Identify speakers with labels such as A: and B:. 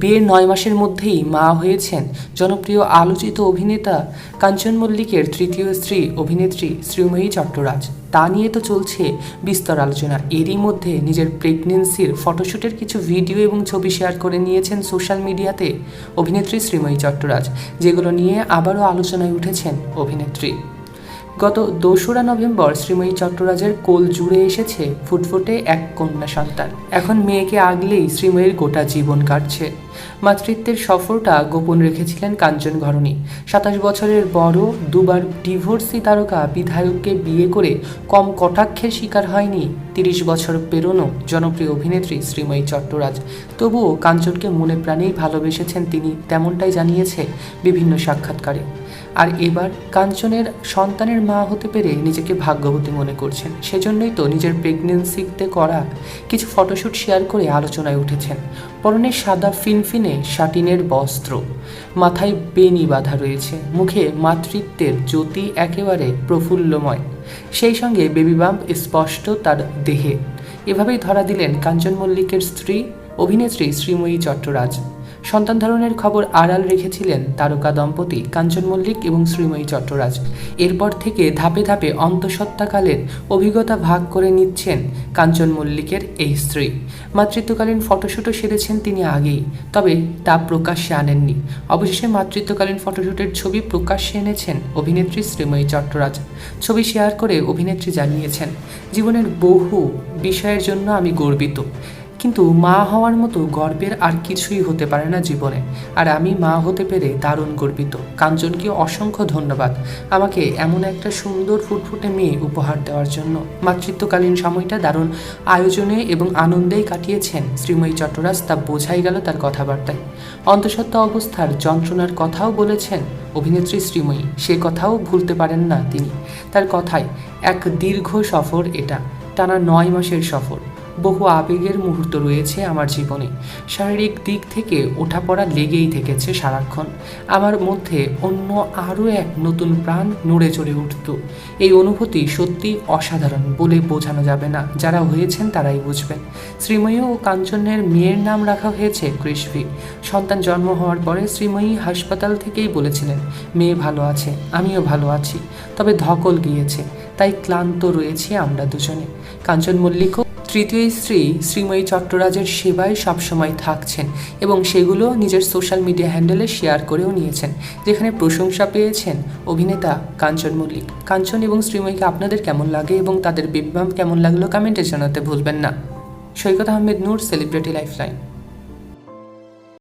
A: বিয়ের নয় মাসের মধ্যেই মা হয়েছেন জনপ্রিয় আলোচিত অভিনেতা কাঞ্চন মল্লিকের তৃতীয় স্ত্রী অভিনেত্রী শ্রীময়ী চট্টরাজ। তা নিয়ে তো চলছে বিস্তর আলোচনা। এরই মধ্যে নিজের প্রেগনেন্সির ফটোশ্যুটের কিছু ভিডিও এবং ছবি শেয়ার করে নিয়েছেন সোশ্যাল মিডিয়াতে অভিনেত্রী শ্রীময়ী চট্টরাজ, যেগুলো নিয়ে আবারও আলোচনায় উঠেছেন অভিনেত্রী। গত দোসরা নভেম্বর শ্রীময়ী চট্টরাজের কোল জুড়ে এসেছে ফুটফুটে এক কন্যা সন্তান। এখন মেয়েকে আগলেই শ্রীময়ীর গোটা জীবন কাটছে। মাতৃত্বের সফরটা গোপন রেখেছিলেন কাঞ্চন ঘরণী। সাতাশ বছরের বড় দুবার ডিভোর্সি তারকা বিধায়ককে বিয়ে করে কম কটাক্ষের শিকার হয়নি তিরিশ বছর পেরোনো জনপ্রিয় অভিনেত্রী শ্রীময়ী চট্টরাজ। তবুও কাঞ্চনকে মনে প্রাণেই ভালোবেসেছেন তিনি, তেমনটাই জানিয়েছে বিভিন্ন সাক্ষাৎকারে। আর এবার কাঞ্চনের সন্তানের মা হতে পেরে নিজেকে ভাগ্যবতী মনে করছেন। সেজন্যই তো নিজের প্রেগনেন্সিতে করা কিছু ফটোশ্যুট শেয়ার করে আলোচনায় উঠেছেন। পরনে সাদা ফিনফিনে শাটিনের বস্ত্র। মাথায় বেনি বাঁধা রয়েছে। মুখে মাতৃত্বের জ্যোতি একেবারে প্রফুল্লময়। সেই সঙ্গে বেবি বাম্প স্পষ্ট তার দেহে। এভাবেই ধরা দিলেন কাঞ্চন মল্লিকের স্ত্রী, অভিনেত্রী শ্রীময়ী চট্টরাজ। সন্তান ধারণের খবর আড়াল রেখেছিলেন তারকা দম্পতি কাঞ্চন মল্লিক এবং শ্রীময়ী চট্টরাজ। এরপর থেকে ধাপে ধাপে অন্তঃসত্ত্বাকালের অভিজ্ঞতা ভাগ করে নিচ্ছেন কাঞ্চন মল্লিকের এই স্ত্রী। মাতৃত্বকালীন ফটোশ্যুটও সেরেছেন তিনি আগেই, তবে তা প্রকাশ্যে আনেননি। অবশেষে মাতৃত্বকালীন ফটোশ্যুটের ছবি প্রকাশ্যে এনেছেন অভিনেত্রী শ্রীময়ী চট্টরাজ। ছবি শেয়ার করে অভিনেত্রী জানিয়েছেন, জীবনের বহু বিষয়ের জন্য আমি গর্বিত। কিন্তু মা হওয়ার মতো গর্বের আর কিছুই হতে পারে না জীবনে। আর আমি মা হতে পেরে দারুণ গর্বিত। কাঞ্চনকে অসংখ্য ধন্যবাদ আমাকে এমন একটা সুন্দর ফুটফুটে মেয়ে উপহার দেওয়ার জন্য। মাতৃত্বকালীন সময়টা দারুণ আয়োজনে এবং আনন্দেই কাটিয়েছেন শ্রীময়ী চট্টরাজ, তা বোঝাই গেল তার কথাবার্তায়। অন্তঃসত্ত্বা অবস্থার যন্ত্রণার কথাও বলেছেন অভিনেত্রী শ্রীময়ী, সে কথাও ভুলতে পারেন না তিনি। তার কথায়, এক দীর্ঘ সফর এটা। টানা নয় মাসের সফর। বহু আবেগের মুহূর্ত রয়েছে আমার জীবনে। শারীরিক দিক থেকে ওঠাপড়া লেগেই থেকেছে সারাক্ষণ। আমার মধ্যে অন্য আরও এক নতুন প্রাণ নড়ে চড়ে উঠত। এই অনুভূতি সত্যি অসাধারণ বলে বোঝানো যাবে না। যারা হয়েছেন তারাই বুঝবেন। শ্রীময়ী ও কাঞ্চনের মেয়ের নাম রাখা হয়েছে কৃষ্ভি। সন্তান জন্ম হওয়ার পরে শ্রীময়ী হাসপাতাল থেকেই বলেছিলেন, মেয়ে ভালো আছে, আমিও ভালো আছি। তবে ধকল গিয়েছে, তাই ক্লান্ত রয়েছি আমরা দুজনে। কাঞ্চন মল্লিকও তৃতীয় স্ত্রী শ্রীময়ী চট্টরাজের সেবায় সবসময় থাকছেন এবং সেগুলো নিজের সোশ্যাল মিডিয়া হ্যান্ডেলে শেয়ার করেও নিয়েছেন, যেখানে প্রশংসা পেয়েছেন অভিনেতা কাঞ্চন মল্লিক। কাঞ্চন এবং শ্রীময়ীকে আপনাদের কেমন লাগে এবং তাদের বিভ্রাম কেমন লাগল কমেন্টে জানাতে ভুলবেন না। Saikat Ahmed Noor celebrity lifeline